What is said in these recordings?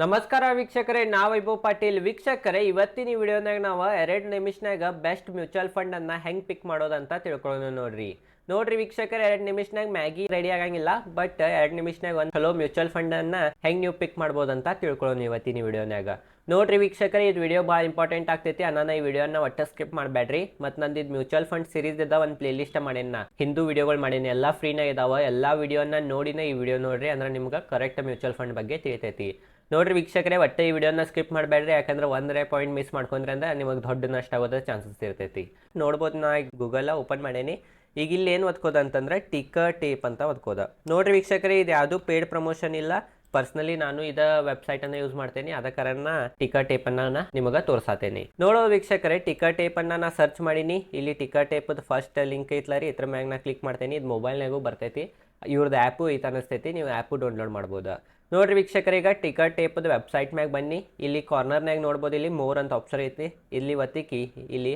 ನಮಸ್ಕಾರ ವೀಕ್ಷಕರೇ, ನಾವು ವೈಭವ್ ಪಾಟೀಲ್. ವೀಕ್ಷಕರೇ, ಇವತ್ತಿನ ವಿಡಿಯೋನಾಗ ನಾವು ಎರಡು ನಿಮಿಷನಾಗ ಬೆಸ್ಟ್ ಮ್ಯೂಚುವಲ್ ಫಂಡ್ ಅನ್ನ ಹೆಂಗ್ ಪಿಕ್ ಮಾಡೋದಂತ ತಿಳ್ಕೊಳ್ಳೋಣ ನೋಡ್ರಿ. ನೋಡ್ರಿ ವೀಕ್ಷಕರ, ಎರಡು ನಿಮಿಷನಾಗ ಮ್ಯಾಗಿ ರೆಡಿ ಆಗಂಗಿಲ್ಲ, ಬಟ್ ಎರಡು ನಿಮಿಷನಾಗ ಒಂದು ಚಲೋ ಮ್ಯೂಚುವಲ್ ಫಂಡ್ ಅನ್ನ ಹೆಂಗ್ ನೀವು ಪಿಕ್ ಮಾಡ್ಬೋದಂತ ತಿಳ್ಕೊಳ್ಳೋಣ ಇವತ್ತಿನ ವಿಡಿಯೋನಾಗ. ನೋಡ್ರಿ ವೀಕ್ಷಕರ, ಇದು ವಿಡಿಯೋ ಭಾಳ ಇಂಪಾರ್ಟೆಂಟ್ ಆಗ್ತೈತಿ ಅನ್ನ ಈ ವಿಡಿಯೋನ ಒಟ್ಟ ಸ್ಕಿಪ್ ಮಾಡಬೇಡ್ರಿ ಮತ್ತು ನಂದು ಇದು ಮ್ಯೂಚುವಲ್ ಫಂಡ್ ಸೀರೀಸ್ ಇದ್ದ ಒಂದು ಪ್ಲೇ ಲಿಸ್ಟ್ ಮಾಡೇನ ನಾ. ಹಿಂದೂ ವಿಡಿಯೋಗಳು ಮಾಡೇನಿ, ಎಲ್ಲ ಫ್ರೀನಾಗ ಇದಾವ, ಎಲ್ಲ ವಿಡಿಯೋನ ನೋಡಿನ ಈ ವಿಡಿಯೋ ನೋಡ್ರಿ, ಅಂದ್ರೆ ನಿಮ್ಗೆ ಕರೆಕ್ಟ್ ಮ್ಯೂಚುವಲ್ ಫಂಡ್ ಬಗ್ಗೆ ತಿಳಿತೈತಿ. ನೋಡ್ರಿ ವೀಕ್ಷಕರೇ, ಒಟ್ಟೆ ಈ ವಿಡಿಯೋನ ಸ್ಕಿಪ್ ಮಾಡಬೇಡ್ರಿ, ಯಾಕಂದ್ರೆ ಒಂದರೆ ಪಾಯಿಂಟ್ ಮಿಸ್ ಮಾಡ್ಕೊಂಡ್ರೆ ಅಂದ್ರೆ ನಿಮಗೆ ದೊಡ್ಡ ನಷ್ಟ ಆಗೋದ ಚಾನ್ಸಸ್ ಇರ್ತೈತಿ. ನೋಡ್ಬೋದು ನಾ ಗೂಗಲ್ ಓಪನ್ ಮಾಡೇನಿ. ಈಗ ಇಲ್ಲಿ ಏನು ಓದ್ಕೋದ ಅಂತಂದ್ರೆ ಟಿಕರ್ ಟೇಪ್ ಅಂತ ಓದ್ಕೋದ. ನೋಡ್ರಿ ವೀಕ್ಷಕರೇ, ಇದು ಯಾವುದು ಪೇಡ್ ಪ್ರಮೋಷನ್ ಇಲ್ಲ. ಪರ್ಸನಲಿ ನಾನು ಇದ ವೆಬ್ಸೈಟ್ ಅನ್ನ ಯೂಸ್ ಮಾಡ್ತೇನೆ. ಅದ ಕಾರಣ ಟಿಕಾ ಟೇಪ್ ಅನ್ನ ನಿಮಗೆ ತೋರಿಸಾತೇನೆ. ನೋಡೋ ವೀಕ್ಷಕರೇ ಟಿಕಾ ಟೇಪ್ ಅನ್ನ ನಾ ಸರ್ಚ್ ಮಾಡೀನಿ. ಇಲ್ಲಿ ಟಿಕಾ ಟೇಪ್ ಫಸ್ಟ್ ಲಿಂಕ್ ಐತ್ಲಾರಿ ಇದ್ರ ಮ್ಯಾಗ ನಾ ಕ್ಲಿಕ್ ಮಾಡ್ತೇನೆ. ಇದು ಮೊಬೈಲ್ನಾಗೂ ಬರ್ತೈತಿ. ಇವ್ರದ್ದು ಆ್ಯಪು ಐತ ಅನಿಸ್ತೈತಿ ನೀವು ಆ್ಯಪು ಡೌನ್ಲೋಡ್ ಮಾಡ್ಬೋದು. ನೋಡ್ರಿ ವೀಕ್ಷಕರೇ, ಈಗ ಟಿಕಟ್ ಟೇಪದ ವೆಬ್ಸೈಟ್ ಮ್ಯಾಗ ಬನ್ನಿ. ಇಲ್ಲಿ ಕಾರ್ನರ್ನಾಗ ನೋಡ್ಬೋದು, ಇಲ್ಲಿ ಮೋರ್ ಅಂತ ಆಪ್ಷನ್ ಐತಿ ಇಲ್ಲಿ ಒತ್ತಿಕಿ ಇಲ್ಲಿ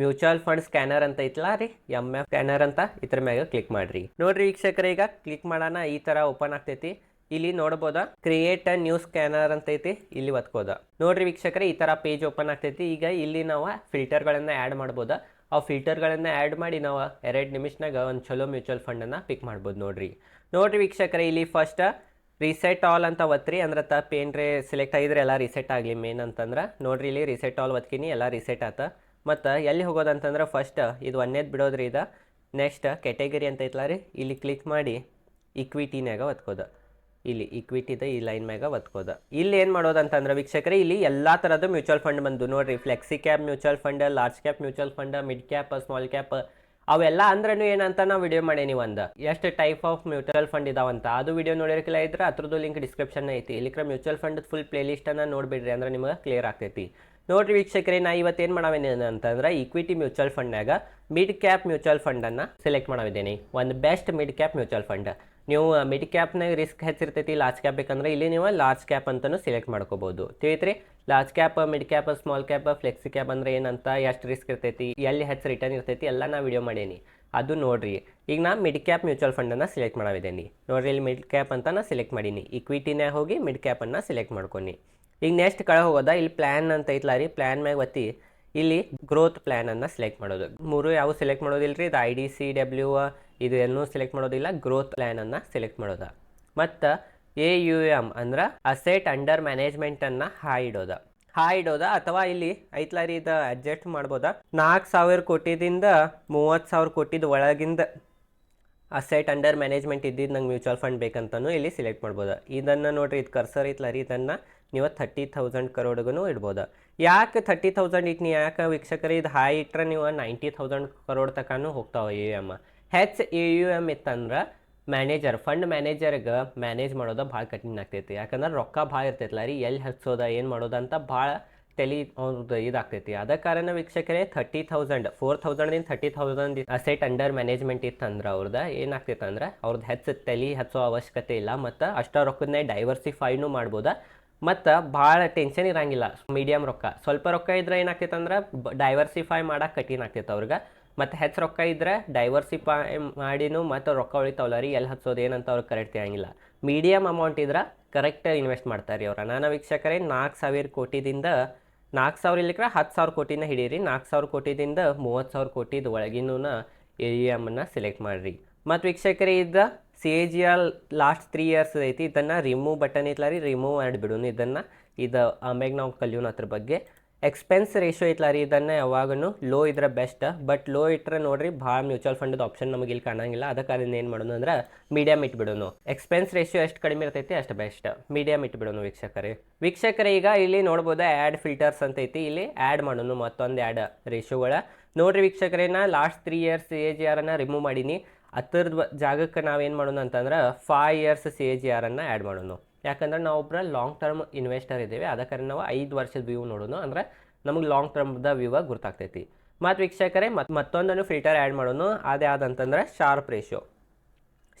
ಮ್ಯೂಚುವಲ್ ಫಂಡ್ ಸ್ಕ್ಯಾನರ್ ಅಂತ ಐತಲ್ಲ ರೀ ಎಂ ಎಫ್ ಸ್ಕ್ಯಾನರ್ ಅಂತ ಇದ್ರ ಮ್ಯಾಗ ಕ್ಲಿಕ್ ಮಾಡ್ರಿ. ನೋಡ್ರಿ ವೀಕ್ಷಕರೇ, ಈಗ ಕ್ಲಿಕ್ ಮಾಡೋಣ, ಈ ತರ ಓಪನ್ ಆಗ್ತೈತಿ. ಇಲ್ಲಿ ನೋಡ್ಬೋದ ಕ್ರಿಯೇಟ್ ಅ ನ್ಯೂ ಸ್ಕ್ಯಾನರ್ ಅಂತ ಐತಿ, ಇಲ್ಲಿ ಒತ್ಕೋದ. ನೋಡ್ರಿ ವೀಕ್ಷಕರೇ, ಈ ತರ ಪೇಜ್ ಓಪನ್ ಆಗ್ತೈತಿ. ಈಗ ಇಲ್ಲಿ ನಾವು ಫಿಲ್ಟರ್ಗಳನ್ನು ಆ್ಯಡ್ ಮಾಡ್ಬೋದ. ಆ ಫಿಲ್ಟರ್ಗಳನ್ನ ಆ್ಯಡ್ ಮಾಡಿ ನಾವು ಎರಡು ನಿಮಿಷನಾಗ ಒಂದು ಚಲೋ ಮ್ಯೂಚುವಲ್ ಫಂಡನ್ನು ಪಿಕ್ ಮಾಡ್ಬೋದು ನೋಡ್ರಿ. ನೋಡ್ರಿ ವೀಕ್ಷಕರೇ, ಇಲ್ಲಿ ಫಸ್ಟ್ ರಿಸೆಟ್ ಆಲ್ ಅಂತ ಒತ್ತಿರಿ, ಅಂದ್ರೆ ತಪ್ಪು ಏನ್ರಿ ಸೆಲೆಕ್ಟ್ ಆಗಿದ್ರೆ ಎಲ್ಲ ರಿಸೆಟ್ ಆಗಲಿ ಮೇನ್ ಅಂತಂದ್ರೆ. ನೋಡ್ರಿ ಇಲ್ಲಿ ರಿಸೆಟ್ ಆಲ್ ಒತ್ಕಿನಿ, ಎಲ್ಲ ರಿಸೆಟ್ ಆತ. ಮತ್ತು ಎಲ್ಲಿ ಹೋಗೋದಂತಂದ್ರೆ ಫಸ್ಟ್ ಇದು ಒಂದೇದು ಬಿಡೋದ್ರಿ ಇದು. ನೆಕ್ಸ್ಟ್ ಕೆಟಗರಿ ಅಂತ ಐತಲ್ಲ ರೀ, ಇಲ್ಲಿ ಕ್ಲಿಕ್ ಮಾಡಿ ಇಕ್ವಿಟಿನಾಗ ಒತ್ಕೋದ. ಇಲ್ಲಿ ಇಕ್ವಿಟಿದ ಈ ಲೈನ್ ಮ್ಯಾಗ ಒತ್ಕೋದ. ಇಲ್ಲಿ ಏನು ಮಾಡೋದಂತಂದ್ರೆ ವೀಕ್ಷಕರೇ, ಇಲ್ಲಿ ಎಲ್ಲ ಥರದ ಮ್ಯೂಚುವಲ್ ಫಂಡ್ ಬಂದು ನೋಡ್ರಿ. Flexi cap mutual fund large cap mutual fund mid cap small cap ಅವೆಲ್ಲ ಅಂದ್ರೂ ಏನಂತ ನಾವು ವಿಡಿಯೋ ಮಾಡೇನಿ ಒಂದು ಎಷ್ಟು ಟೈಪ್ ಆಫ್ ಮ್ಯೂಚುವಲ್ ಫಂಡ್ ಇದಾವಂತ ಅದು ವಿಡಿಯೋ ನೋಡಿರಕಿಲ್ಲ ಇದ್ರೆ ಅದ್ರದ್ದು ಲಿಂಕ್ ಡಿಸ್ಕ್ರಿಪ್ಷನ್ ಐತಿ. ಇಲ್ಲಿಕ್ರ ಮ್ಯೂಚುವಲ್ ಫಂಡ್ ಫುಲ್ ಪ್ಲೇ ಲಿಸ್ಟನ್ನು ನೋಡ್ಬಿಡ್ರಿ ಅಂದ್ರೆ ನಿಮಗೆ ಕ್ಲಿಯರ್ ಆಗ್ತೈತಿ. ನೋಡ್ರಿ ವೀಕ್ಷಕರೇ, ನಾ ಇವತ್ತೇನು ಮಾಡಾವೇನಿ ಅಂತಂದ್ರೆ ಈಕ್ವಿಟಿ ಮ್ಯೂಚುವಲ್ ಫಂಡ್ನಾಗ ಮಿಡ್ ಕ್ಯಾಪ್ ಮ್ಯೂಚುವಲ್ ಫಂಡನ್ನು ಸೆಲೆಕ್ಟ್ ಮಾಡಿದ್ದೀನಿ ಒಂದು best mid cap mutual fund ನೀವು ಮಿಡ್ ಕ್ಯಾಪ್ನಾಗ ರಿಸ್ಕ್ ಹೆಚ್ಚಿರ್ತೈತಿ ಲಾರ್ಜ್ ಕ್ಯಾಪ್ ಬೇಕಂದ್ರೆ ಇಲ್ಲಿ ನೀವು ಲಾರ್ಜ್ ಕ್ಯಾಪ್ ಅಂತಲೂ ಸೆಲೆಕ್ಟ್ ಮಾಡ್ಕೋಬೋದು. ತಿಳಿತ್ರಿ? Large cap mid cap small cap flexi cap ಅಂದರೆ ಏನಂತ, ಎಷ್ಟು ರಿಸ್ಕ್ ಇರ್ತೈತಿ, ಎಲ್ಲಿ ಹೆಚ್ಚು ರಿಟರ್ನ್ ಇರ್ತೈತಿ, ಎಲ್ಲ ನಾ ವಿಡಿಯೋ ಮಾಡೇನಿ. ಅದು ನೋಡ್ರಿ. ಈಗ ನಾ ಮಿಡ್ ಕ್ಯಾಪ್ ಮ್ಯೂಚುವಲ್ ಫಂಡನ್ನು ಸೆಲೆಕ್ಟ್ ಮಾಡಿದ್ದೀನಿ ನೋಡ್ರಿ, ಇಲ್ಲಿ ಮಿಡ್ ಕ್ಯಾಪ್ ಅಂತ ನಾನು ಸೆಲೆಕ್ಟ್ ಮಾಡೀನಿ. ಇಕ್ವಿಟಿನೇ ಹೋಗಿ ಮಿಡ್ ಕ್ಯಾಪನ್ನು ಸೆಲೆಕ್ಟ್ ಮಾಡ್ಕೊನಿ. ಈಗ ನೆಕ್ಸ್ಟ್ ಕಳೆ ಹೋಗೋದ, ಇಲ್ಲಿ ಪ್ಲ್ಯಾನ್ ಅಂತ ಐತ್ಲ ರೀ? ಪ್ಲ್ಯಾನ್ ಮ್ಯಾಗ ಒತ್ತಿ ಇಲ್ಲಿ ಗ್ರೋತ್ ಪ್ಲ್ಯಾನನ್ನು ಸೆಲೆಕ್ಟ್ ಮಾಡೋದು. ಮೂರು ಯಾವ ಸೆಲೆಕ್ಟ್ ಮಾಡೋದಿಲ್ಲ ರೀ ಇದು ಐ ಡಿ ಸಿ ಡಬ್ಲ್ಯೂ ಇದು ಏನೂ ಸೆಲೆಕ್ಟ್ ಮಾಡೋದಿಲ್ಲ ಗ್ರೋತ್ ಅನ್ನ ಸೆಲೆಕ್ಟ್ ಮಾಡೋದ. ಮತ್ತು ಎ ಯು ಎಂ ಅಂದ್ರೆ ಅಸೆಟ್ ಅಂಡರ್ ಮ್ಯಾನೇಜ್ಮೆಂಟನ್ನು ಹಾಯ್ ಇಡೋದ. ಹಾಯ್ ಇಡೋದ ಅಥವಾ ಇಲ್ಲಿ ಐತ್ಲ ರೀ ಇದು ಅಡ್ಜಸ್ಟ್ ಮಾಡ್ಬೋದ? ನಾಲ್ಕು ಸಾವಿರ ಕೋಟಿದಿಂದ ಮೂವತ್ತು ಸಾವಿರ ಕೋಟಿದ ಒಳಗಿಂದ ಅಸೆಟ್ ಅಂಡರ್ ಮ್ಯಾನೇಜ್ಮೆಂಟ್ ಇದ್ದಿದ್ದು ನಂಗೆ ಮ್ಯೂಚುವಲ್ ಫಂಡ್ ಬೇಕಂತನೂ ಇಲ್ಲಿ ಸೆಲೆಕ್ಟ್ ಮಾಡ್ಬೋದು. ಇದನ್ನು ನೋಡಿರಿ, ಇದು ಕರ್ಸರ್ ಇತ್ತಲ್ಲ ರೀ ಇದನ್ನು ನೀವು ಥರ್ಟಿ ಥೌಸಂಡ್ ಕರೋಡ್ಗೂ ಇಡ್ಬೋದು. ಯಾಕೆ ಥರ್ಟಿ ತೌಸಂಡ್ ಇಟ್ನಿ, ಯಾಕೆ ವೀಕ್ಷಕರು, ಇದು ಹೈ ಇಟ್ಟರೆ ನೀವು ನೈಂಟಿ ತೌಸಂಡ್ ಕರೋಡ್ ತನಕನೂ ಹೋಗ್ತಾವೆ ಯು ಎಂ ಹೆಚ್ ಎ ಯು ಎಂ ಇತ್ತಂದ್ರೆ ಮ್ಯಾನೇಜರ್ ಫಂಡ್ ಮ್ಯಾನೇಜರ್ಗೆ ಮ್ಯಾನೇಜ್ ಮಾಡೋದು ಭಾಳ ಕಠಿಣ ಆಗ್ತೈತಿ. ಯಾಕಂದ್ರೆ ರೊಕ್ಕ ಭಾಳ ಇರ್ತೈತಲ್ಲ ರೀ ಎಲ್ಲಿ ಹಚ್ಚೋದ ಏನು ಮಾಡೋದಂತ ಭಾಳ ತಲೆ ಅವ್ರದ್ದು ಇದಾಗ್ತೈತಿ. ಅದ ಕಾರಣ ವೀಕ್ಷಕರೇ thirty thousand four ತೌಸಂಡ್ದಿಂದ thirty thousand asset under management ಇತ್ತಂದ್ರೆ ಅವ್ರದ್ದು ಏನಾಗ್ತೈತೆ ಅಂದ್ರೆ ಅವ್ರದ್ದು ಹೆಚ್ಚು ತಲೆ ಹಚ್ಚೋ ಅವಶ್ಯಕತೆ ಇಲ್ಲ ಮತ್ತು ಅಷ್ಟು ರೊಕ್ಕದನ್ನೇ ಡೈವರ್ಸಿಫೈನೂ ಮಾಡ್ಬೋದು. ಮತ್ತು ಭಾಳ ಟೆನ್ಷನ್ ಇರಂಗಿಲ್ಲ ಮೀಡಿಯಮ್ ರೊಕ್ಕ. ಸ್ವಲ್ಪ ರೊಕ್ಕ ಇದ್ರೆ ಏನಾಗ್ತೈತೆ ಅಂದ್ರೆ ಡೈವರ್ಸಿಫೈ ಮಾಡೋಕೆ ಕಠಿಣ ಆಗ್ತೈತೆ ಅವ್ರಿಗೆ. ಮತ್ತು ಹೆಚ್ಚು ರೊಕ್ಕ ಇದ್ರೆ ಡೈವರ್ಸಿಫೈ ಮಾಡಿನೂ ಮತ್ತು ರೊಕ್ಕ ಉಳಿತಾವಲ್ಲ ರೀ ಎಲ್ಲಿ ಹಚ್ಚೋದು ಏನಂತ ಅವ್ರಿಗೆ ಕರೆಕ್ಟ್ ಇರಂಗಿಲ್ಲ. ಮೀಡಿಯಮ್ ಅಮೌಂಟ್ ಇದ್ರೆ ಕರೆಕ್ಟ್ ಇನ್ವೆಸ್ಟ್ ಮಾಡ್ತಾರೆ ಅವ್ರ. ನಾನು ವೀಕ್ಷಕರೇ ನಾಲ್ಕು ಸಾವಿರ ಕೋಟಿದಿಂದ ನಾಲ್ಕು ಸಾವಿರ ಇಲ್ಲಿಕ್ರ ಹತ್ತು ಸಾವಿರ ಕೋಟಿನ ಹಿಡೀರಿ. ನಾಲ್ಕು ಸಾವಿರ ಕೋಟಿದಿಂದ ಮೂವತ್ತು ಸಾವಿರ ಕೋಟಿದ ಒಳಗಿನೂ ಎಮನ್ನು ಸೆಲೆಕ್ಟ್ ಮಾಡಿರಿ. ಮತ್ತು ವೀಕ್ಷಕರೇ, ಇದ್ದ C A G R last three years ಐತಿ, ಇದನ್ನು ರಿಮೂವ್ ಬಟನ್ ಇತ್ತಲ್ಲ ರೀ, ರಿಮೂವ್ ಮಾಡಿಬಿಡೋನು ಇದನ್ನು. ಇದು ಆಮ್ಯಾಗ ನಾವು ಕಲಿಯೋಣ ಅದ್ರ ಬಗ್ಗೆ. ಎಕ್ಸ್ಪೆನ್ಸ್ ರೇಷೋ ಇತ್ತಲ್ಲ ರೀ ಇದನ್ನು ಯಾವಾಗೂ ಲೋ ಇದ್ರೆ ಬೆಸ್ಟ್ ಬಟ್ ಲೋ ಇಟ್ಟರೆ ನೋಡ್ರಿ ಭಾಳ ಮ್ಯೂಚುವಲ್ ಫಂಡದ ಆಪ್ಷನ್ ನಮಗೆ ಇಲ್ಲಿ ಕಾಣಂಗಿಲ್ಲ. ಅದಕ್ಕೆ ಅದನ್ನ ಏನು ಮಾಡೋಣ ಅಂದ್ರೆ ಮೀಡಿಯಮ್ ಇಟ್ಬಿಡೋನು. ಎಕ್ಸ್ಪೆನ್ಸ್ ರೇಷಿಯೋ ಎಷ್ಟು ಕಡಿಮೆ ಇರ್ತೈತಿ ಅಷ್ಟು ಬೆಸ್ಟ್ ಮೀಡಿಯಮ್ ಇಟ್ಬಿಡೋನು ವೀಕ್ಷಕರೇ. ವೀಕ್ಷಕರೇ, ಈಗ ಇಲ್ಲಿ ನೋಡ್ಬೋದು ಆ್ಯಡ್ ಫಿಲ್ಟರ್ಸ್ ಅಂತ ಐತಿ. ಇಲ್ಲಿ ಆ್ಯಡ್ ಮಾಡೋನು ಮತ್ತೊಂದು ಆ್ಯಡ್ ರೇಷೋಗಳ ನೋಡ್ರಿ ವೀಕ್ಷಕರೇ, ನಾ last three years A G ಆರನ್ನು remove ಮಾಡೀನಿ. ಹತ್ತರದ ಜಾಗಕ್ಕೆ ನಾವೇನು ಮಾಡೋಣ ಅಂತಂದ್ರೆ five years C A G ಆರನ್ನು add ಮಾಡೋಣ ಯಾಕಂದ್ರೆ ನಾವೊಬ್ಬರ ಲಾಂಗ್ ಟರ್ಮ್ ಇನ್ವೆಸ್ಟರ್ ಇದ್ದೇವೆ. ಅದಕ್ಕೆ ನಾವು ಐದು ವರ್ಷದ ವ್ಯೂ ನೋಡೋಣ ಅಂದ್ರೆ ನಮಗೆ ಲಾಂಗ್ ಟರ್ಮ್ದ ವ್ಯೂ ಗೊತ್ತಾಗ್ತೈತಿ ಮತ್ತು ವೀಕ್ಷಕರೇ ಮತ್ತು ಮತ್ತೊಂದನ್ನು ಫಿಲ್ಟರ್ ಆ್ಯಡ್ ಮಾಡೋಣ ಅದೇ ಯಾವ್ದಂತಂದ್ರೆ ಶಾರ್ಪ್ ರೇಷಿಯೋ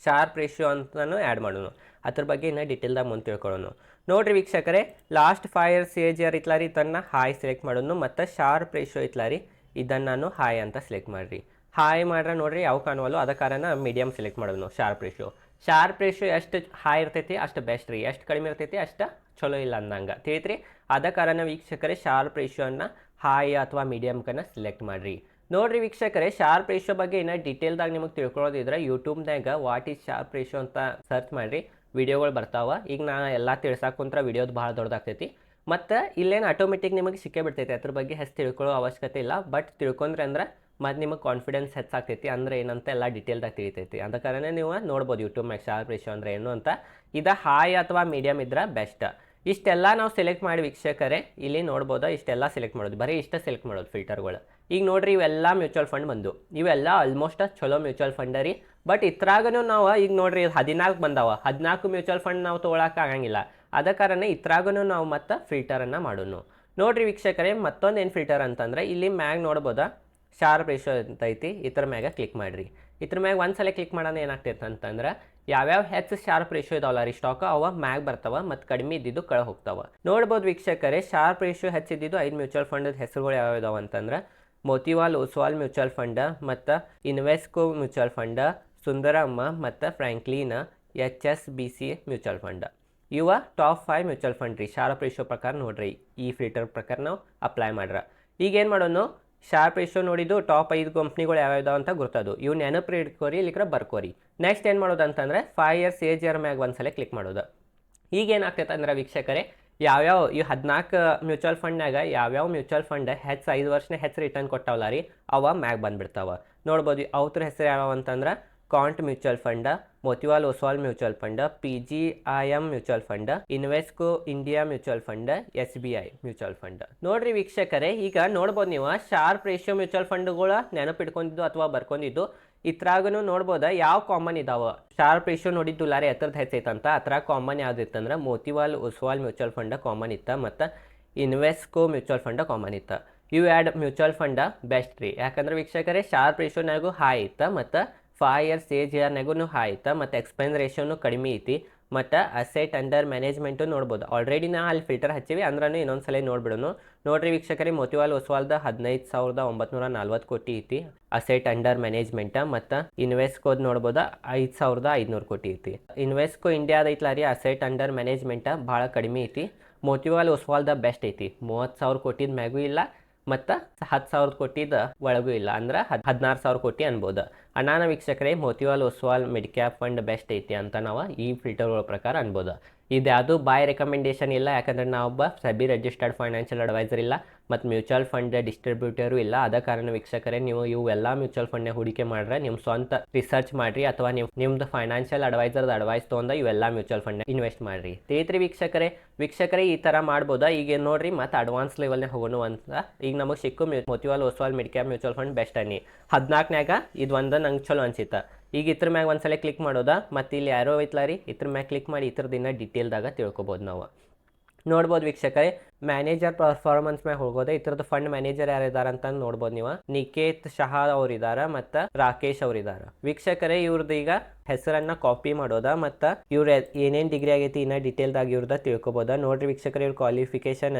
ಶಾರ್ಪ್ ರೇಷಿಯೋ ಅಂತಲೂ ಆ್ಯಡ್ ಮಾಡೋಣ ಅದ್ರ ಬಗ್ಗೆ ಇನ್ನೂ ಡಿಟೇಲ್ದಾಗ ಮುಂದೆ ತಿಳ್ಕೊಳ್ಳೋಣ ನೋಡ್ರಿ ವೀಕ್ಷಕರೇ ಲಾಸ್ಟ್ ಫೈವ್ ಇಯರ್ಸ್ ಏಜ್ ಎ ಜಿ ಆರ್ ರೀ ಇದನ್ನು ಹಾಯ್ ಸೆಲೆಕ್ಟ್ ಮಾಡೋಣ ಮತ್ತು ಶಾರ್ಪ್ ರೇಷಿಯೋ ಇತ್ಲ ರೀ ಇದನ್ನು ನಾನು ಹಾಯ್ ಅಂತ ಸೆಲೆಕ್ಟ್ ಮಾಡಿರಿ. ಹಾಯ್ ಮಾಡ್ರೆ ನೋಡಿರಿ ಯಾವ ಕಾಣುವಲ್ಲೋ, ಅದ ಕಾರಣ ಮೀಡಿಯಮ್ ಸೆಲೆಕ್ಟ್ ಮಾಡೋಣ ಶಾರ್ಪ್ ರೇಷಿಯೋ ಶಾರ್ಪ್ ರೇಷಿಯೋ ಎಷ್ಟು ಹೈ ಇರ್ತೈತಿ, ಅಷ್ಟು ಬೆಸ್ಟ್ ರೀ. ಎಷ್ಟು ಕಡಿಮೆ ಇರ್ತೈತಿ, ಅಷ್ಟು ಚಲೋ ಇಲ್ಲ ಅಂದಂಗೆ. ತಿಳಿತ್ರಿ ಅದ ಕಾರಣ ವೀಕ್ಷಕರೇ ಶಾರ್ಪ್ ರೇಷಿಯೋನ ಹಾಯ್ ಅಥವಾ ಮೀಡಿಯಮ್ಕನ್ನ ಸೆಲೆಕ್ಟ್ ಮಾಡಿರಿ. ನೋಡ್ರಿ ವೀಕ್ಷಕರೇ, ಶಾರ್ಪ್ ರೇಷೋ ಬಗ್ಗೆ ಇನ್ನೂ ಡೀಟೇಲ್ದಾಗ ನಿಮಗೆ ತಿಳ್ಕೊಳ್ಳೋದಿದ್ರೆ ಯೂಟ್ಯೂಬ್ನಾಗ ವಾಟ್ ಈಸ್ ಶಾರ್ಪ್ ರೇಷೋ ಅಂತ ಸರ್ಚ್ ಮಾಡಿರಿ. ವಿಡಿಯೋಗಳು ಬರ್ತಾವ. ಈಗ ನಾ ಎಲ್ಲ ತಿಳ್ಸಾಕೊಂತ್ರ ವಿಡಿಯೋದು ಭಾಳ ದೊಡ್ಡದಾಗ್ತೈತಿ. ಮತ್ತು ಇಲ್ಲೇನು ಆಟೋಮೆಟಿಕ್ ನಿಮಗೆ ಸಿಕ್ಕೇ ಬಿಡ್ತೈತಿ. ಅದ್ರ ಬಗ್ಗೆ ಹೆಸ್ ತಿಳ್ಕೊಳ್ಳೋ ಅವಶ್ಯಕತೆ ಇಲ್ಲ. ಬಟ್ ತಿಳ್ಕೊಂಡ್ರೆ ಅಂದ್ರೆ ಮತ್ತು ನಿಮಗೆ ಕಾನ್ಫಿಡೆನ್ಸ್ ಹೆಚ್ಚಾಗ್ತೈತಿ ಅಂದ್ರೆ ಏನಂತ ಎಲ್ಲ ಡೀಟೇಲ್ದಾಗ ತಿಳಿತೈತಿ. ಅದ ಕಾರಣ ನೀವು ನೋಡ್ಬೋದು ಯೂಟ್ಯೂಬ್ನಾಗ ಶಾರ್ಪ್ ರೇಷೋ ಅಂದರೆ ಏನು ಅಂತ. ಇದು ಹಾಯ್ ಅಥವಾ ಮೀಡಿಯಮ್ ಇದ್ರೆ ಬೆಸ್ಟ್ ಇಷ್ಟೆಲ್ಲ ನಾವು ಸೆಲೆಕ್ಟ್ ಮಾಡಿ ವೀಕ್ಷಕರೇ, ಇಲ್ಲಿ ನೋಡ್ಬೋದು ಇಷ್ಟೆಲ್ಲ ಸೆಲೆಕ್ಟ್ ಮಾಡೋದು. ಬರೀ ಇಷ್ಟ ಸೆಲೆಕ್ಟ್ ಮಾಡೋದು ಫಿಲ್ಟರ್ಗಳು ಈಗ ನೋಡ್ರಿ ಇವೆಲ್ಲ ಮ್ಯೂಚುವಲ್ ಫಂಡ್ ಬಂದು ಇವೆಲ್ಲ ಆಲ್ಮೋಸ್ಟ್ ಚಲೋ ಮ್ಯೂಚುವಲ್ ಫಂಡ್ ರೀ. ಬಟ್ ಇತ್ರಾಗನು ನಾವು, ಈಗ ನೋಡ್ರಿ ಹದಿನಾಲ್ಕು ಬಂದಾವ. ಹದಿನಾಲ್ಕು ಮ್ಯೂಚುವಲ್ ಫಂಡ್ ನಾವು ತೊಗೊಳಕ್ಕೆ ಆಗಂಗಿಲ್ಲ. ಅದ ಕಾರಣ ಇತ್ರಾಗೂ ನಾವು ಮತ್ತೆ ಫಿಲ್ಟರನ್ನು ಮಾಡೋನು. ನೋಡ್ರಿ ವೀಕ್ಷಕರೇ, ಮತ್ತೊಂದು ಏನು ಫಿಲ್ಟರ್ ಅಂತಂದ್ರೆ, ಇಲ್ಲಿ ಮ್ಯಾಗ್ ನೋಡ್ಬೋದಾ? ಶಾರ್ಪ್ ರೇಷೋ ಅಂತ ಐತಿ ಇದ್ರ ಮ್ಯಾಗ ಕ್ಲಿಕ್ ಮಾಡಿರಿ. ಇದ್ರ ಮ್ಯಾಗ ಒಂದ್ಸಲ ಕ್ಲಿಕ್ ಮಾಡೋಣ ಏನಾಗ್ತೈತೆ ಅಂತಂದ್ರೆ, ಯಾವ್ಯಾವ ಹೆಚ್ಚು ಶಾರ್ಪ್ ರೇಷೋ ಇದಾವಲ್ಲ ರೀ ಸ್ಟಾಕ್ ಅವ ಮ್ಯಾಗ್ ಬರ್ತಾವ ಮತ್ತು ಕಡಿಮೆ ಇದ್ದಿದ್ದು ಕಳ ಹೋಗ್ತಾವ. ನೋಡ್ಬೋದು ವೀಕ್ಷಕರೇ, ಶಾರ್ಪ್ ರೇಷೋ ಹೆಚ್ಚಿದ್ದು ಐದು ಮ್ಯೂಚುವಲ್ ಫಂಡ್ ಹೆಸರುಗಳು ಯಾವ್ಯಾವ ಇದಾವ ಅಂತಂದ್ರೆ, ಮೋತಿವಾಲ್, ಓಸ್ವಾಲ್ ಮ್ಯೂಚುವಲ್ ಫಂಡ್, ಮತ್ತು ಇನ್ವೆಸ್ಕೋ ಮ್ಯೂಚುವಲ್ ಫಂಡ್, ಸುಂದರಮ್ಮ, ಮತ್ತು Franklin, H S B C mutual fund. ಇವ ಟಾಪ್ ಫೈವ್ ಮ್ಯೂಚುವಲ್ ಫಂಡ್ ರೀ, ಶಾರ್ಪ್ ರೇಷೋ ಪ್ರಕಾರ ನೋಡ್ರಿ, ಈ ಫಿಲ್ಟರ್ ಪ್ರಕಾರ ನಾವು ಅಪ್ಲೈ ಮಾಡ್ರ. ಈಗ ಏನು ಮಾಡೋನು ಶಾರ್ಪ್ ರೇಷೋ ನೋಡಿದ್ದು ಟಾಪ್ ಐದು ಕಂಪ್ನಿಗಳು ಯಾವ್ಯಾವ ಅಂತ ಗೊತ್ತದು ಇವು ನೆನಪು ಇಟ್ಕೋರಿ ಇಲ್ಲಿಕ್ರ ಬರ್ಕೋರಿ ನೆಕ್ಸ್ಟ್ ಏನು ಮಾಡೋದು ಅಂತಂದ್ರೆ ಫೈವ್ ಇಯರ್ಸ್ ಏಜ್ ಇಯರ್ ಮ್ಯಾಗ ಒಂದ್ಸಲ ಕ್ಲಿಕ್ ಮಾಡೋದು. ಈಗ ಏನಾಗ್ತೈತೆ ಅಂದ್ರೆ ವೀಕ್ಷಕರೇ, ಯಾವ್ಯಾವ ಈ ಹದಿನಾಲ್ಕು ಮ್ಯೂಚುವಲ್ ಫಂಡ್ನಾಗ ಯಾವ್ಯಾವ ಮ್ಯೂಚುವಲ್ ಫಂಡ್ ಹೆಚ್ಚು ಐದು ವರ್ಷನೇ ಹೆಚ್ಚು ರಿಟರ್ನ್ ಕೊಟ್ಟವಲ್ಲ ರೀ, ಅವ ಮ್ಯಾಗ ಬಂದ್ಬಿಡ್ತಾವ. ನೋಡ್ಬೋದು ಅವ್ರ ಹೆಸರು ಯಾವ್ಯಾವ ಅಂತಂದ್ರೆ Quant mutual fund, Motilal Oswal mutual fund, P G I M mutual fund, Invesco India mutual fund, S B I mutual fund. ನೋಡ್ರಿ ವೀಕ್ಷಕರೇ, ಈಗ ನೋಡ್ಬೋದು ನೀವು ಶಾರ್ಪ್ ರೇಷಿಯೋ ಮ್ಯೂಚುವಲ್ ಫಂಡ್ಗಳ ನೆನಪಿಟ್ಕೊಂಡಿದ್ದು ಅಥವಾ ಬರ್ಕೊಂಡಿದ್ದು, ಇತ್ರಾಗನು ನೋಡ್ಬೋದ ಯಾವ ಕಾಮನ್ ಇದಾವ? ಶಾರ್ಪ್ ರೇಷಿಯೋ ನೋಡಿದ್ದು ಲಾರಿ ಎತ್ತರದ ಹೆಚ್ಚೈತಂತ ಅತ್ರ ಕಾಮನ್ ಯಾವ್ದು ಇತ್ತಂದ್ರೆ Motilal Oswal mutual fund common ಇತ್ತ ಮತ್ತು ಇನ್ವೆಸ್ಕೋ ಮ್ಯೂಚುವಲ್ ಫಂಡ್ ಕಾಮನ್ ಇತ್ತ. You add mutual fund best ರೀ. ಯಾಕಂದ್ರೆ ವೀಕ್ಷಕರೇ, ಶಾರ್ಪ್ ರೇಷಿಯೋನಾಗೂ ಹಾಯ್ ಇತ್ತ ಮತ್ತು ಫೈವ್ ಇಯರ್ಸ್ ಏಜ್ ಇಯರ್ನಾಗೂ ಆಯ್ತು, ಮತ್ತು ಎಕ್ಸ್ಪೆನ್ಸ್ ರೇಷಿಯೋನು ಕಡಿಮೆ ಐತಿ, ಮತ್ತು ಅಸೆಟ್ ಅಂಡರ್ ಮ್ಯಾನೇಜ್ಮೆಂಟು ನೋಡ್ಬೋದು. ಆಲ್ರೆಡಿ ನಾ ಅಲ್ಲಿ ಫಿಲ್ಟರ್ ಹಚ್ಚಿವಿ ಅಂದ್ರೂ ಇನ್ನೊಂದ್ಸಲ ನೋಡ್ಬಿಡೋನು. ನೋಡ್ರಿ ವೀಕ್ಷಕರಿ, ಮೋತಿವಾಲ್ ಒಸ್ವಾಲ್ದ ಹದಿನೈದು ಸಾವಿರದ ಒಂಬತ್ನೂರ ನಲ್ವತ್ತು ಕೋಟಿ ಐತಿ ಅಸೆಟ್ ಅಂಡರ್ ಮ್ಯಾನೇಜ್ಮೆಂಟ ಮತ್ತು ಇನ್ವೆಸ್ಕೋದು ನೋಡ್ಬೋದು, ಐದು ಸಾವಿರದ ಐದುನೂರು ಕೋಟಿ ಐತಿ. ಇನ್ವೆಸ್ಕೋ ಇಂಡಿಯಾದ ಐತ್ಲ ರೀ ಅಸೆಟ್ ಅಂಡರ್ ಮ್ಯಾನೇಜ್ಮೆಂಟ ಭಾಳ ಕಡಿಮೆ ಐತಿ. ಮೋತಿವಾಲ್ ಒಸ್ವಾಲ್ದ ಬೆಸ್ಟ್ ಐತಿ. ಮೂವತ್ತು ಸಾವಿರ ಕೋಟಿದ ಮ್ಯಾಗೂ ಇಲ್ಲ, ಮತ್ತು ಹತ್ತು ಸಾವಿರದ ಕೋಟಿದ ಒಳಗೂ ಇಲ್ಲ, ಅಂದ್ರೆ ಹದ್ ಹದಿನಾರು ಸಾವಿರ ಕೋಟಿ ಅನ್ಬೋದು. ಅಣ್ಣಾನ ವೀಕ್ಷಕರೇ, Motilal Oswal mid cap fund best ಐತಿ ಅಂತ ನಾವು ಈ ಫಿಲ್ಟರ್ಗಳ ಪ್ರಕಾರ ಅನ್ಬೋದು. ಇದು ಯಾವುದು ಬಾಯ್ ರೆಕಮೆಂಡೇಶನ್ ಇಲ್ಲ, ಯಾಕಂದ್ರೆ ನಾವೊಬ್ಬ ಸಬಿ ರಿಜಿಸ್ಟರ್ಡ್ ಫೈನಾನ್ಷಿಯಲ್ ಅಡ್ವೈಸರ್ ಇಲ್ಲ. ಮತ್ತು ಮ್ಯೂಚುವಲ್ ಫಂಡ್ ಡಿಸ್ಟ್ರಿಬ್ಯೂಟರು ಇಲ್ಲ. ಅದ ಕಾರಣ ವೀಕ್ಷಕರೇ, ನೀವು ಇವೆಲ್ಲ ಮ್ಯೂಚುವಲ್ ಫಂಡ್ನ ಹೂಡಿಕೆ ಮಾಡ್ರೆ ನಿಮ್ಮ ಸ್ವಂತ ರಿಸರ್ಚ್ ಮಾಡಿರಿ ಅಥವಾ ನೀವು ನಿಮ್ದು ಫೈನಾನ್ಷಿಯಲ್ ಅಡ್ವೈಸರ್ದ ಅಡ್ವೈಸ್ ತೊಗೊಂಡು ಇವೆಲ್ಲ ಮ್ಯೂಚುವಲ್ ಫಂಡ್ ಇನ್ವೆಸ್ಟ್ ಮಾಡಿರಿ. ತೇತ್ರಿ ವೀಕ್ಷಕರೇ ವೀಕ್ಷಕರೇ ಈ ಥರ ಮಾಡ್ಬೋದಾ? ಈಗ ನೋಡ್ರಿ, ಮತ್ತು ಅಡ್ವಾನ್ಸ್ ಲೆವೆಲ್ನೇ ಹೋಗೋಣ ಅಂತ. ಈಗ ನಮಗೆ ಸಿಕ್ಕು Motilal Oswal mid cap mutual fund best ಅನ್ನಿ. ಹದಿನಾಲ್ಕನ್ಯಾಗ ಇದು ಒಂದು ನಂಗೆ ಚಲೋ ಅನ್ಸಿತ್ತು ಈಗ ಇದ್ರ ಮ್ಯಾಗ ಒಂದ್ಸಲ ಕ್ಲಿಕ್ ಮಾಡೋದಾ? ಮತ್ತು ಇಲ್ಲಿ ಯಾರೋ ಐತ್ಲಾರಿ ರೀ ಇದ್ರ ಮ್ಯಾಗ ಕ್ಲಿಕ್ ಮಾಡಿ ಇದ್ರದಿನ ಡೀಟೇಲ್ದಾಗ ತಿಳ್ಕೊಬೋದು ನಾವು. ನೋಡ್ಬೋದು ವೀಕ್ಷಕರೇ. ಮ್ಯಾನೇಜರ್ ಪರ್ಫಾರ್ಮೆನ್ಸ್ ಮ್ಯಾಗ ಹೋಗೋದೆ ಇದ್ರದ್ದು ಫಂಡ್ ಮ್ಯಾನೇಜರ್ ಯಾರಿದಾರ ಅಂತ ನೋಡ್ಬೋದು ನೀವು. ನಿಕೇತ್ ಶಹಾ ಅವರಿದಾರ ಮತ್ತ ರಾಕೇಶ್ ಅವರಿದಾರ. ವೀಕ್ಷಕರೇ ಇವ್ರದ್ದು ಈಗ ಹೆಸರನ್ನ ಕಾಪಿ ಮಾಡೋದ ಮತ್ತ ಇವ್ರ ಏನೇನು ಡಿಗ್ರಿ ಆಗೈತಿ, ಇನ್ನ ಡೀಟೇಲ್ದಾಗ ಇವ್ರದ ತಿಳ್ಕೊಬೋದ. ನೋಡ್ರಿ ವೀಕ್ಷಕರ, ಇವ್ರ ಕ್ವಾಲಿಫಿಕೇಶನ್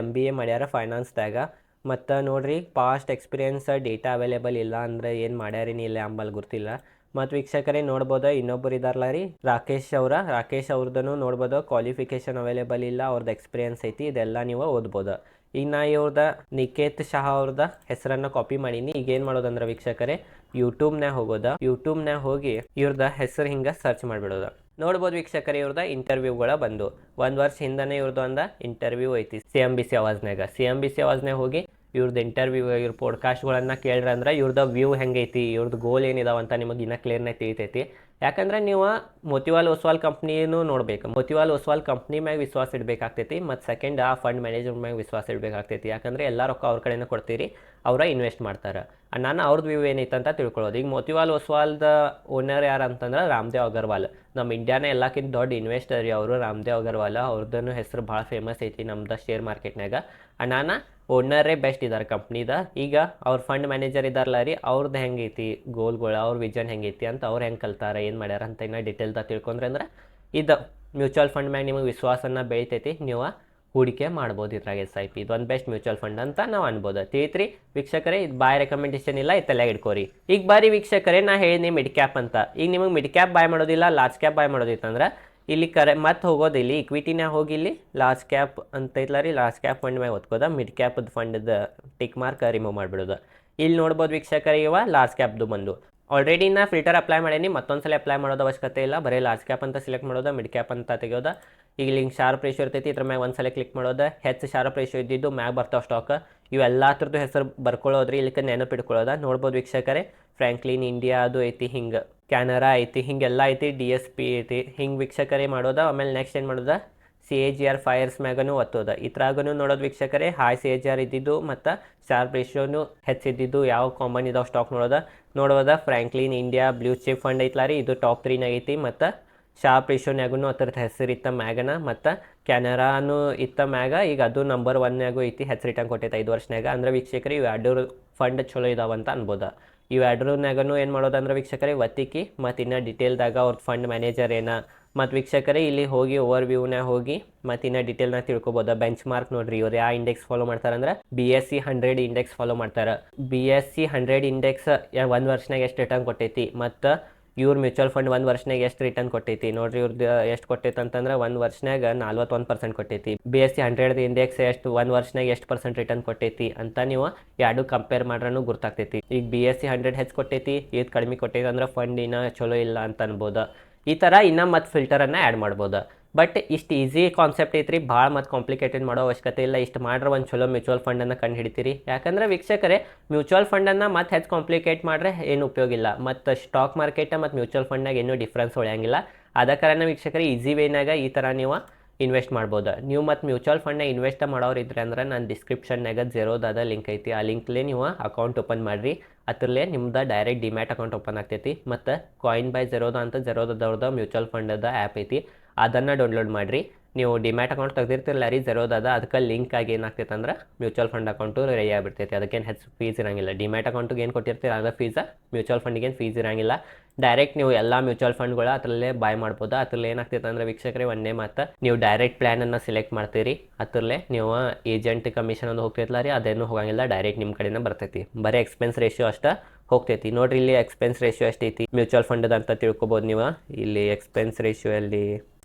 ಎಂ ಬಿ ಎ ಮಾಡ್ಯಾರ ಫೈನಾನ್ಸ್ದಾಗ ಮತ್ತು ನೋಡ್ರಿ ಪಾಸ್ಟ್ ಎಕ್ಸ್ಪೀರಿಯನ್ಸ್ ಡೇಟಾ ಅವೈಲೇಬಲ್ ಇಲ್ಲ ಅಂದ್ರೆ ಏನು ಮಾಡ್ಯಾರೇನಿಲ್ಲ ಅಂಬಲ್ ಗೊತ್ತಿಲ್ಲ. ಮತ್ತು ವೀಕ್ಷಕರೇ ನೋಡ್ಬೋದು ಇನ್ನೊಬ್ಬರು ಇದಾರಲ್ಲ ರೀ? ರಾಕೇಶ್ ಅವರ. ರಾಕೇಶ್ ಅವ್ರದ್ದು ನೋಡ್ಬೋದು ಕ್ವಾಲಿಫಿಕೇಶನ್ ಅವೈಲೇಬಲ್ ಇಲ್ಲ ಅವ್ರದ್ದು ಎಕ್ಸ್ಪೀರಿಯನ್ಸ್ ಐತಿ, ಇದೆಲ್ಲ ನೀವು ಓದ್ಬೋದು. ಈಗ ನಾ ಇವ್ರದ ನಿಕೇತ್ ಶಾ ಅವ್ರದ ಹೆಸರನ್ನ ಕಾಪಿ ಮಾಡೀನಿ. ಈಗ ಏನು ಮಾಡೋದಂದ್ರೆ ವೀಕ್ಷಕರೇ ಯೂಟ್ಯೂಬ್ನಾಗ ಹೋಗೋದ. ಯೂಟ್ಯೂಬ್ನಾಗ ಹೋಗಿ ಇವ್ರದ ಹೆಸರು ಹಿಂಗೆ ಸರ್ಚ್ ಮಾಡಿಬಿಡೋದ. ನೋಡ್ಬೋದು ವೀಕ್ಷಕರೇ, ಇವ್ರದ ಇಂಟರ್ವ್ಯೂಗಳ ಬಂದು. ಒಂದು ವರ್ಷ ಹಿಂದನೇ ಇವ್ರದ್ದು ಒಂದು ಇಂಟರ್ವ್ಯೂ ಐತಿ ಸಿ ಎಂ ಬಿ ಸಿ ಅವಾಜ್ನಾಗ ಸಿ ಎಂ ಬಿ ಸಿ ಅವಾಜ್ನಾಗ ಹೋಗಿ ಇವ್ರದ್ದು ಇಂಟರ್ವ್ಯೂ ಇವ್ರ ಪಾಡ್ಕಾಸ್ಟ್ಗಳನ್ನು ಕೇಳ್ರಿ ಅಂದ್ರೆ ಇವ್ರದ್ದು ವ್ಯೂ ಹೆಂಗೈತಿ ಇವ್ರದ್ದು ಗೋಲ್ ಏನಿದಾವ ಅಂತ ನಿಮಗೆ ಇನ್ನೂ ಕ್ಲಿಯರ್ನಾಗಿ ತಿಳಿತೈತಿ. ಯಾಕಂದ್ರೆ ನೀವು ಮೋತಿವಾಲ್ ಒಸ್ವಾಲ್ ಕಂಪ್ನಿನೂ ನೋಡ್ಬೇಕು. ಮೋತಿವಾಲ್ ಒಸ್ವಾಲ್ ಕಂಪ್ನಿ ಮ್ಯಾಗ ವಿಶ್ವಾಸ ಇಡಬೇಕಾಗ್ತೈತಿ, ಮತ್ತು ಸೆಕೆಂಡ್ ಆ ಫಂಡ್ ಮ್ಯಾನೇಜ್ಮೆಂಟ್ ಮ್ಯಾಗ ವಿಶ್ವಾಸ ಇಡಬೇಕಾಗ್ತೈತಿ. ಯಾಕಂದ್ರೆ ಎಲ್ಲ ರೊಕ್ಕ ಅವ್ರ ಕಡೆನೇ ಕೊಡ್ತೀರಿ. ಅವರ ಇನ್ವೆಸ್ಟ್ ಮಾಡ್ತಾರೆ. ನಾನು ಅವ್ರದ್ದು ವ್ಯೂ ಏನೈತೆ ಅಂತ ತಿಳ್ಕೊಳ್ಳೋದು. ಈಗ ಮೋತಿವಾಲ್ ಒಸ್ವಾಲ್ದ ಓನರ್ ಯಾರು ಅಂತಂದ್ರೆ ರಾಮದೇವ್ ಅಗರ್ವಾಲ್. ನಮ್ಮ ಇಂಡಿಯಾನೇ ಎಲ್ಲಕ್ಕಿಂತ ದೊಡ್ಡ ಇನ್ವೆಸ್ಟರ್ ರೀ ಅವರು ರಾಮದೇವ್ ಅಗರ್ವಾಲ್. ಅವ್ರದ್ದು ಹೆಸರು ಭಾಳ ಫೇಮಸ್ ಐತಿ ನಮ್ದು ಶೇರ್ ಮಾರ್ಕೆಟ್ನಾಗ ಅಣ್ಣಾನ ಓನರೇ ಬೆಸ್ಟ್ ಇದ್ದಾರೆ ಕಂಪ್ನಿದ ಈಗ ಅವ್ರ ಫಂಡ್ ಮ್ಯಾನೇಜರ್ ಇದ್ದಾರಲ್ಲ ರೀ ಅವ್ರದ್ದು ಹೆಂಗೈತಿ? ಗೋಲ್ಗಳು ಅವ್ರ ವಿಜನ್ ಹೆಂಗೈತಿ ಅಂತ ಅವ್ರು ಹೆಂಗೆ ಕಲ್ತಾರೆ, ಏನು ಮಾಡ್ಯಾರ ಅಂತ ಇನ್ನೂ ಡೀಟೇಲ್ದಾಗ ತಿಳ್ಕೊಂಡ್ರೆ ಅಂದ್ರೆ ಇದು ಮ್ಯೂಚುವಲ್ ಫಂಡ್ ಮ್ಯಾಗ ನಿಮಗೆ ವಿಶ್ವಾಸನ ಬೆಳಿತೈತಿ. ನೀವು ಹೂಡಿಕೆ ಮಾಡ್ಬೋದು ಇದ್ರಾಗ ಎಸ್ ಐ ಪಿ. ಇದೊಂದು ಬೆಸ್ಟ್ ಮ್ಯೂಚುವಲ್ ಫಂಡ್ ಅಂತ ನಾವು ಅನ್ಬೋದು. ತಿಳಿತ್ರಿ ವೀಕ್ಷಕರೇ, ಇದು ಬಾಯ್ ರೆಕಮೆಂಡೇಶನ್ ಇಲ್ಲ, ಈ ತಲೆಗೆ ಇಟ್ಕೋರಿ. ಈಗ ಬಾರಿ ವೀಕ್ಷಕರೇ, ನಾ ಹೇಳಿನಿ ಮಿಡ್ ಕ್ಯಾಪ್ ಅಂತ. ಈಗ ನಿಮಗೆ ಮಿಡ್ ಕ್ಯಾಪ್ ಬಾಯ್ ಮಾಡೋದಿಲ್ಲ ಲಾರ್ಜ್ ಕ್ಯಾಪ್ ಬಾಯ್ ಮಾಡೋದಿತ್ತಂದ್ರೆ ಇಲ್ಲಿ ಕರೆ, ಮತ್ತೆ ಹೋಗೋದು ಇಲ್ಲಿ ಇಕ್ವಿಟಿನೇ ಹೋಗಿ ಇಲ್ಲಿ ಲಾರ್ಜ್ ಕ್ಯಾಪ್ ಅಂತ ಇಲ್ಲ ರೀ ಲಾರ್ಜ್ ಕ್ಯಾಪ್ ಫಂಡ್ ಮ್ಯಾಗ ಒತ್ಕೋದ ಮಿಡ್ ಕ್ಯಾಪ್ದು ಫಂಡದ ಟಿಕ್ ಮಾರ್ಕ್ ರಿಮೂವ್ ಮಾಡಿಬಿಡೋದು. ಇಲ್ಲಿ ನೋಡ್ಬೋದು ವೀಕ್ಷಕರಿಗೆ ಇವ ಲಾರ್ಜ್ ಕ್ಯಾಪ್ದು ಬಂದು. ಆಲ್ರೆಡಿ ನಾ ಫಿಲ್ಟರ್ ಅಪ್ಲೈ ಮಾಡೇನಿ ಮತ್ತೊಂದು ಸಲ ಅಪ್ಲೈ ಮಾಡೋದು ಅವಶ್ಯಕತೆ ಇಲ್ಲ. ಬರೀ ಲಾರ್ಜ್ ಕ್ಯಾಪ್ ಅಂತ ಸೆಲೆಕ್ಟ್ ಮಾಡೋದು ಮಿಡ್ ಕ್ಯಾಪ್ ಅಂತ ತೆಗೆಯೋದು. ಈಗ ಲಿಂಕ್ ಶಾರ್ಪ್ ರೇಷಿಯೋ ಇರ್ತೈತಿ, ಇದ್ರ ಮ್ಯಾಗ ಒಂದು ಸಲ ಕ್ಲಿಕ್ ಮಾಡೋದು. ಹೆಚ್ಚು ಶಾರ್ಪ್ ರೇಷಿಯೋ ಇದ್ದಿದ್ದು ಮ್ಯಾಗ ಬರ್ತಾವೆ ಸ್ಟಾಕ್ ಇವೆಲ್ಲ ಥರದ್ದು ಹೆಸರು ಬರ್ಕೊಳ್ಳೋದ್ರಿ ಇಲ್ಲಿಕ್ಕೆ ನೆನಪಿಟ್ಕೊಳ್ಳೋದ ನೋಡ್ಬೋದು ವೀಕ್ಷಕರೇ ಫ್ರ್ಯಾಂಕ್ಲಿನ್ ಇಂಡಿಯಾ ಅದು ಐತಿ ಹಿಂಗೆ. ಕ್ಯಾನರಾ ಐತಿ, ಹಿಂಗೆಲ್ಲ ಐತಿ ಡಿ ಎಸ್ ಪಿ ಐತಿ. ಹಿಂಗೆ ವೀಕ್ಷಕರೇ ಮಾಡೋದ, ಆಮೇಲೆ ನೆಕ್ಸ್ಟ್ ಏನು ಮಾಡೋದ? ಸಿ ಎ ಜಿ ಆರ್ ಫೈರ್ಸ್ ಮ್ಯಾಗನು ಒತ್ತೋದ. ಇತ್ರಾಗನೂ ನೋಡೋದು ವೀಕ್ಷಕರೇ. High C A G R ಇದ್ದಿದ್ದು ಮತ್ತು ಶಾರ್ಪ್ ರೇಷಿಯೋನು ಹೆಚ್ಚಿದ್ದಿದ್ದು ಯಾವ ಕಾಮನ್ ಇದಾವೆ ಸ್ಟಾಕ್ ನೋಡೋದ. ನೋಡೋದ Franklin India blue chip fund ಐತ್ಲಾ ರೀ. ಇದು ಟಾಪ್ ತ್ರೀನಾಗ ಐತಿ ಮತ್ತು ಶಾರ್ಪ್ ರೇಷಿಯೋನ್ಯಾಗೂ ಅದ್ರದ್ದು ಹೆಸರು ಇತ್ತ ಮ್ಯಾಗನ ಮತ್ತು ಕ್ಯಾನರಾನು ಇತ್ತ ಮ್ಯಾಗ. ಈಗ ಅದು ನಂಬರ್ ಒನ್ಯಾಗೂ ಐತಿ ಹೆಸರು ರಿಟರ್ನ್ ಕೊಟ್ಟೈತೆ ಐದು ವರ್ಷನ್ಯಾಗ. ಅಂದ್ರೆ ವೀಕ್ಷಕರು ಇವು ಎರಡು ಫಂಡ್ ಚಲೋ ಇದಾವಂತ ಅನ್ಬೋದ. ಇವು ಎರಡರನ್ಯಾಗನು ಏನು ಮಾಡೋದಂದ್ರೆ ವೀಕ್ಷಕರೇ ಒತ್ತಿಕ್ಕಿ ಮತ್ತು ಇನ್ನೂ ಡಿಟೇಲ್ದಾಗ ಅವ್ರ ಫಂಡ್ ಮ್ಯಾನೇಜರ್ ಏನ ಮತ್ತು ವೀಕ್ಷಕರೇ, ಇಲ್ಲಿ ಹೋಗಿ ಓವರ್ ವ್ಯೂನ ಹೋಗಿ ಮತ್ತು ಇನ್ನು ಡೀಟೇಲ್ನ ತಿಳ್ಕೊಬೋದು. ಬೆಂಚ್ ಮಾರ್ಕ್ ನೋಡ್ರಿ, ಇವ್ರು ಯಾವ ಇಂಡೆಕ್ಸ್ ಫಾಲೋ ಮಾಡ್ತಾರಂದ್ರೆ B S C hundred index follow ಮಾಡ್ತಾರೆ. B S C hundred index ಒಂದು ವರ್ಷನಾಗ ಎಷ್ಟು ರಿಟರ್ನ್ ಕೊಟ್ಟೈತಿ, ಮತ್ತು ಇವ್ರ ಮ್ಯೂಚುವಲ್ ಫಂಡ್ ಒಂದು ವರ್ಷನಾಗ ಎಷ್ಟು ರಿಟರ್ನ್ ಕೊಟ್ಟೈತಿ. ನೋಡ್ರಿ ಇವ್ರದ್ದು ಎಷ್ಟು ಕೊಟ್ಟೈತೆ ಅಂತಂದ್ರೆ ಒಂದು ವರ್ಷನಾಗ ನಲ್ವತ್ತೊಂದು ಪರ್ಸೆಂಟ್ ಕೊಟ್ಟೈತಿ. B S C hundred index ಎಷ್ಟು, ಒಂದು ವರ್ಷನಾಗ ಎಷ್ಟು ಪರ್ಸೆಂಟ್ ರಿಟರ್ನ್ ಕೊಟ್ಟೈತಿ ಅಂತ ನೀವು ಎರಡು ಕಂಪೇರ್ ಮಾಡ್ರೂ ಗೊತ್ತಾಗ್ತೈತಿ ಈಗ ಬಿ ಎಸ್ ಸಿ ಹಂಡ್ರೆಡ್ ಹೆಚ್ಚು ಕೊಟ್ಟೈತಿ, ಇದು ಕಡಿಮೆ ಕೊಟ್ಟೈತಿ ಅಂದ್ರೆ ಫಂಡ್ ಇನ್ನೂ ಚಲೋ ಇಲ್ಲ ಅಂತ ಅನ್ಬೋದು. ಈ ಥರ ಇನ್ನೂ ಮತ್ತು ಫಿಲ್ಟರನ್ನು ಆ್ಯಡ್ ಮಾಡ್ಬೋದು. ಬಟ್ ಇಷ್ಟು ಈಸಿ ಕಾನ್ಸೆಪ್ಟ್ ಐತ್ರಿ. ಭಾಳ ಮತ್ತು ಕಾಂಪ್ಲಿಕೇಟೆಡ್ ಮಾಡೋ ಅವಶ್ಯಕತೆ ಇಲ್ಲ. ಇಷ್ಟು ಮಾಡ್ರೆ ಒಂದು ಚಲೋ ಮ್ಯೂಚುವಲ್ ಫಂಡನ್ನು ಕಂಡು ಹಿಡಿತೀರಿ. ಯಾಕಂದ್ರೆ ವೀಕ್ಷಕರೇ ಮ್ಯೂಚುವಲ್ ಫಂಡನ್ನು ಮತ್ತೆ ಹೆಚ್ಚು ಕಾಂಪ್ಲಿಕೇಟ್ ಮಾಡ್ರೆ ಏನು ಉಪಯೋಗ ಇಲ್ಲ. ಮತ್ತು ಸ್ಟಾಕ್ ಮಾರ್ಕೆಟ್ ಮತ್ತು ಮ್ಯೂಚುವಲ್ ಫಂಡ್ನಾಗ ಏನೂ ಡಿಫ್ರೆನ್ಸ್ ಉಳಿಯಂಗಿಲ್ಲ. ಅದ ಕಾರಣ ವೀಕ್ಷಕರೇ ಈಸಿ ವೇನಾಗ ಈ ಥರ ನೀವು ಇನ್ವೆಸ್ಟ್ ಮಾಡ್ಬೋದು. ನೀವು ಮತ್ತು ಮ್ಯೂಚುವಲ್ ಫಂಡ್ನ ಇನ್ವೆಸ್ಟ್ ಮಾಡೋರು ಇದ್ರೆ ಅಂದ್ರೆ ನಾನು ಡಿಸ್ಕ್ರಿಪ್ಷನ್ನಾಗ ಜೆರೋದಾದ ಲಿಂಕ್ ಐತಿ. ಆ ಲಿಂಕ್ಲೇ ನೀವು ಅಕೌಂಟ್ ಓಪನ್ ಮಾಡಿರಿ. ಅದರಲ್ಲೇ ನಿಮ್ದು ಡೈರೆಕ್ಟ್ ಡಿಮ್ಯಾಟ್ ಅಕೌಂಟ್ ಓಪನ್ ಆಗ್ತೈತಿ. ಮತ್ತು ಕಾಯಿನ್ ಬೈ ಜೆರೋದ ಅಂತ ಜೆರೋದವ್ರದ ಮ್ಯೂಚುವಲ್ ಫಂಡದ ಆ್ಯಪ್ ಐತಿ. ಅದನ್ನು ಡೌನ್ಲೋಡ್ ಮಾಡಿರಿ. ನೀವು ಡಿಮ್ಯಾಟ್ ಅಕೌಂಟ್ ತೆಗ್ದಿರ್ತಿರಲ್ಲ ರೀ ಜೆರೋದಾದ ಅದಕ್ಕೆ ಲಿಂಕ್ ಆಗಿ ಏನಾಗ್ತೈತೆ ಅಂದ್ರೆ ಮ್ಯೂಚುವಲ್ ಫಂಡ್ ಅಕೌಂಟು ರೆಡಿ ಆಗಿಬಿಡ್ತೈತಿ. ಅದಕ್ಕೇನು ಹೆಚ್ಚು ಫೀಸ್ ಇರಂಗಿಲ್ಲ. ಡಿಮ್ಯಾಟ್ ಅಕೌಂಟಿಗೆ ಏನು ಕೊಟ್ಟಿರ್ತೀರ ಅದ ಫೀಸ ಮ್ಯೂಚುವಲ್ ಫಂಡಿಗೆ ಏನು ಫೀಸ್ ಇರಂಗಿಲ್ಲ. ಡೈರೆಕ್ಟ್ ನೀವು ಎಲ್ಲ ಮ್ಯೂಚುವಲ್ ಫಂಡ್ಗಳು ಅದರಲ್ಲೇ ಬಾಯ್ ಮಾಡ್ಬೋದು? ಅದ್ರಲ್ಲಿ ಏನಾಗ್ತೈತೆ ಅಂದ್ರೆ ವೀಕ್ಷಕರೇ, ಒಂದೇ ಮಾತು. ನೀವು ಡೈರೆಕ್ಟ್ ಪ್ಲ್ಯಾನನ್ನು ಸೆಲೆಕ್ಟ್ ಮಾಡ್ತೀರಿ. ಅದರಲ್ಲೇ ನೀವು ಏಜೆಂಟ್ ಕಮಿಷನ್ ಒಂದು ಹೋಗ್ತೈತಲ್ಲ ರೀ, ಅದೇನು ಹೋಗಂಗಿಲ್ಲ. ಡೈರೆಕ್ಟ್ ನಿಮ್ಮ ಕಡೆಯಿಂದ ಬರ್ತೈತಿ. ಬರೀ ಎಕ್ಸ್ಪೆನ್ಸ್ ರೇಷಿಯೋ ಅಷ್ಟೇ ಹೋಗ್ತೈತಿ. ನೋಡ್ರಿ ಇಲ್ಲಿ ಎಕ್ಸ್ಪೆನ್ಸ್ ರೇಷಿಯೋ ಎಷ್ಟೈತಿ? ಮ್ಯೂಚುವಲ್ ಫಂಡದ ಅಂತ ತಿಳ್ಕೊಬೋದು ನೀವು. ಇಲ್ಲಿ ಎಕ್ಸ್ಪೆನ್ಸ್ ರೇಷಿಯೋ ಅಲ್ಲಿ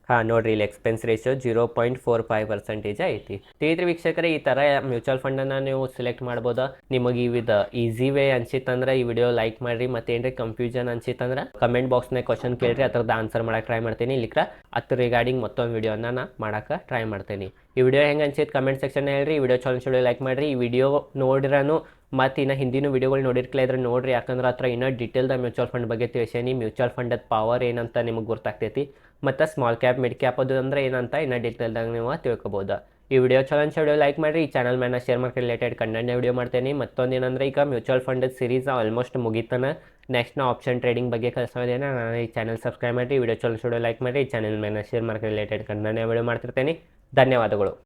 ಹಾಂ, ನೋಡ್ರಿ, ಇಲ್ಲಿ expense ratio zero point four five percentage ಐತಿ. ತಿಳಿದ್ರಿ ವೀಕ್ಷಕರೇ, ಈ ಥರ ಮ್ಯೂಚುವಲ್ ಫಂಡನ್ನು ನೀವು ಸೆಲೆಕ್ಟ್ ಮಾಡ್ಬೋದು? ನಿಮಗೆ ಇವಿದ ಈಸಿ ವೇ ಅನ್ಸಿತ್ತಂದ್ರೆ ಈ ವಿಡಿಯೋ ಲೈಕ್ ಮಾಡಿರಿ. ಮತ್ತೆ ಏನ್ರಿ ಕನ್ಫ್ಯೂಷನ್ ಅನ್ಸಿತ್ತಂದ್ರೆ ಕಮೆಂಟ್ ಬಾಕ್ಸ್ನಾಗ ಕ್ವಶನ್ ಕೇಳ್ರಿ. ಅದ್ರದ್ದು ಆನ್ಸರ್ ಮಾಡಕ್ಕೆ ಟ್ರೈ ಮಾಡ್ತೀನಿ. ಇಲ್ಲಿಕ್ರ ಅದ್ರ ರಿಗಾರ್ಡಿಂಗ್ ಮತ್ತೊಂದು ವಿಡಿಯೋನ ನಾ ಮಾಡೋಕೆ ಟ್ರೈ ಮಾಡ್ತೀನಿ. ಈ ವಿಡಿಯೋ ಹೆಂಗೆ ಅನ್ಸಿತ್ತು ಕಮೆಂಟ್ ಸೆಕ್ಷನ್ ಹೇಳ್ರಿ. ಈ ವಿಡಿಯೋ ಚಲೋ ಚಲೋ ಲೈಕ್ ಮಾಡಿರಿ. ಈ ವಿಡಿಯೋ ನೋಡಿರೋನು ಮತ್ತು ಇನ್ನು ಹಿಂದಿನ ವಿಡಿಯೋಗಳು ನೋಡಿರ್ಕಲ ಇದ್ರೆ ನೋಡಿರಿ. ಯಾಕಂದ್ರೆ ಹತ್ರ ಇನ್ನೂ ಡೀಟೇಲ್ದ ಮ್ಯೂಚುವಲ್ ಫಂಡ್ ಬಗ್ಗೆ ತಿಳಿಸೇನಿ ಮ್ಯೂಚುವಲ್ ಫಂಡದ ಪವರ್ ಏನಂತ ನಿಮಗೆ ಗೊತ್ತಾಗ್ತೈತಿ. ಮತ್ತು ಸ್ಮಾಲ್ ಕ್ಯಾಪ್ ಮಿಡ್ ಕ್ಯಾಪ್ ಅದು ಅಂದರೆ ಏನಂತ ಇನ್ನೂ ಡೀಟೇಲ್ದಾಗ ನೀವು ತಿಳ್ಕೊಬೋದು. ಈ ವಿಡಿಯೋ ಚಲೋ ವಿಡಿಯೋ ಲೈಕ್ ಮಾಡಿರಿ. ಈ ಚಾನಲ್ ಮೇಲೆ ಶೇರ್ ಮಾರ್ಕೆಟ್ ರಿಲೇಟೆಡ್ ಕಂಟೆಂಟ್ನ ವಿಡಿಯೋ ಮಾಡ್ತೇನೆ. ಮತ್ತೊಂದು ಏನಂದ್ರೆ ಈಗ ಮ್ಯೂಚುವಲ್ ಫಂಡದ ಸೀರೀಸ್ ಆಲ್ಮೋಸ್ಟ್ ಮುಗಿತಾನೆ. ನೆಕ್ಸ್ಟ್ ನಾ ಆಪ್ಷನ್ ಟ್ರೇಡಿಂಗ್ ಬಗ್ಗೆ ಕಲಿಸೋದೇನೆ. ನಾನು ಈ ಚಾನಲ್ ಸಬ್ಸ್ಕ್ರೈಬ್ ಮಾಡಿ ವಿಡಿಯೋ ಚಲೋ ವಿಡಿಯೋ ಲೈಕ್ ಮಾಡಿರಿ. ಈ ಚಾನಲ್ ಮೇಲೆ ಶೇರ್ ಮಾರ್ಕೆಟ್ ರಿಲೇಟೆಡ್ ಕಂಟೆಂಟ್ನ ವಿಡಿಯೋ ಮಾಡ್ತಿರ್ತೇನೆ. ಧನ್ಯವಾದಗಳು.